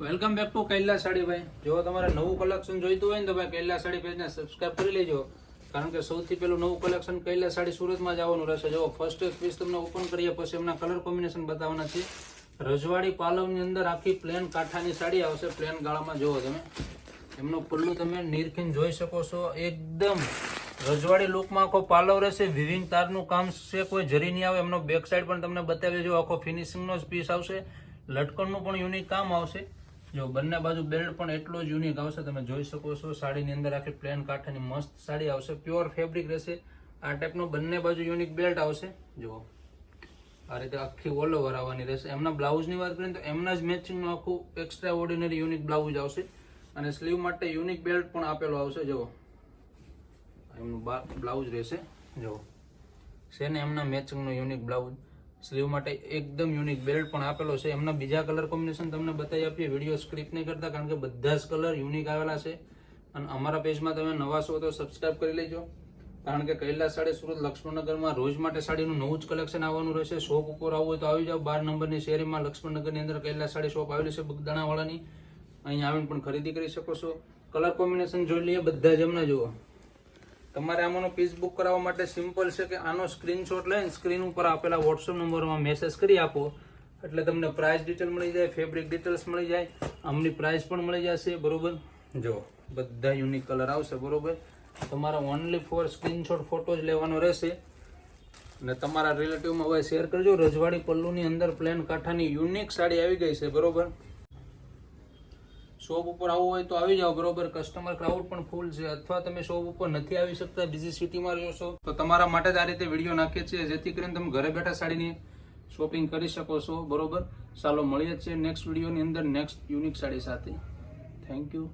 Welcome back to Kaila sari ભાઈ જો તમારે નવું કલેક્શન જોઈતું હોય ને તો ભાઈ કૈલા સાડી પેજને સબસ્ક્રાઇબ કરી લેજો. કારણ કે સૌથી પહેલું નવું કલેક્શન કૈલા સાડી સુરતમાં જ આવવાનું રહેશે. જો ફર્સ્ટ પીસ તમને ઓપન કરીએ, પછી એમના કલર કોમ્બિનેશન બતાવવાના છે. રજવાડી પાલવની અંદર આખી પ્લેન કાંઠાની સાડી આવશે. પ્લેન ગાળામાં જુઓ તમે. એમનું પલ્લું તમે નિરખીન જોઈ શકો છો. એકદમ રજવાડી લુકમાં આખો પાલવ રહેશે. વિવિંગ તારનું કામ છે, કોઈ જરી નહીં આવે. એમનો બેક સાઈડ પણ તમને બતાવી જો આખો ફિનિશિંગનો જ પીસ આવશે. લટકણનું પણ યુનિક કામ આવશે. જો બંને બાજુ બેલ્ટ પણ એટલો જ યુનિક આવશે, તમે જોઈ શકો છો, સાડીની અંદર આખી પ્લેન કાંઠાની મસ્ત સાડી આવશે પ્યોર ફેબ્રિક રહેશે. આ ટાઈપનો બંને બાજુ યુનિક બેલ્ટ આવશે. જુઓ. આ રીતે આખી ઓલ ઓવર આવવાની રહેશે. એમના બ્લાઉઝની વાત કરીએ તો એમના જ મેચિંગનું આખું એક્સ્ટ્રા ઓર્ડિનરી યુનિક બ્લાઉઝ આવશે. અને સ્લીવ માટે યુનિક બેલ્ટ પણ આપેલો આવશે. જુઓ. એમનું બ્લાઉઝ રહેશે. જુઓ. છે ને એમના મેચિંગનું યુનિક બ્લાઉઝ સ્લીવ માટે એકદમ યુનિક બેલ્ટ પણ આપેલો છે. એમના બીજા કલર કોમ્બિનેશન તમને બતાવી આપીએ. વીડિયો સ્ક્રિપ્ટ નહીં કરતા, કારણ કે બધા જ કલર યુનિક આવેલા છે. અને અમારા પેજમાં તમે નવા છો તો સબસ્ક્રાઇબ કરી લેજો. કારણ કે કૈલાસ સાડી સુરત લક્ષ્મણનગરમાં રોજ માટે સાડીનું નવું જ કલેક્શન આવવાનું રહેશે. શોપ ઉપર આવવું હોય તો આવી જાઓ. બાર નંબરની શેરીમાં લક્ષ્મણનગરની અંદર કૈલાસ સાડી શોપ આવેલી છે બગદાણાવાળાની અહીંયા આવીને પણ ખરીદી કરી શકો છો. કલર કોમ્બિનેશન જોઈ લઈએ. બધા જ એમના જુઓ. તમારે આમાંનો પીસ બુક કરાવવા માટે સિમ્પલ છે કે આનો સ્ક્રીનશોટ લઈને સ્ક્રીન ઉપર આપેલા વોટ્સઅપ નંબરમાં મેસેજ કરી આપો. એટલે તમને પ્રાઇસ ડિટેલ મળી જાય ફેબ્રિક ડિટેલ્સ મળી જાય, આમની પ્રાઇસ પણ મળી જશે, બરોબર? જો, બધા યુનિક કલર આવશે, બરોબર? તમારા ઓનલી ફોર સ્ક્રીનશોટ ફોટો જ લેવાનો રહેશે. અને તમારા રિલેટિવમાં હવે શેર કરજો, રજવાડી પલ્લુની અંદર પ્લેન કાંઠાની યુનિક સાડી આવી ગઈ છે, બરોબર? શોપ ઉપર આવવું હોય તો આવી જાઓ, બરોબર? કસ્ટમર ક્રાઉડ પણ ફૂલ છે. અથવા તમે શોપ ઉપર નથી આવી શકતા બીજી સિટીમાં રહ્યો છો, તો તમારા માટે આ રીતે વીડિયો નાખીએ છીએ, જેથી કરીને તમે ઘરે બેઠા સાડીની શોપિંગ કરી શકો છો, બરોબર? ચાલો, મળીએ છીએ નેક્સ્ટ વિડીયોની અંદર નેક્સ્ટ યુનિક સાડી સાથે. Thank you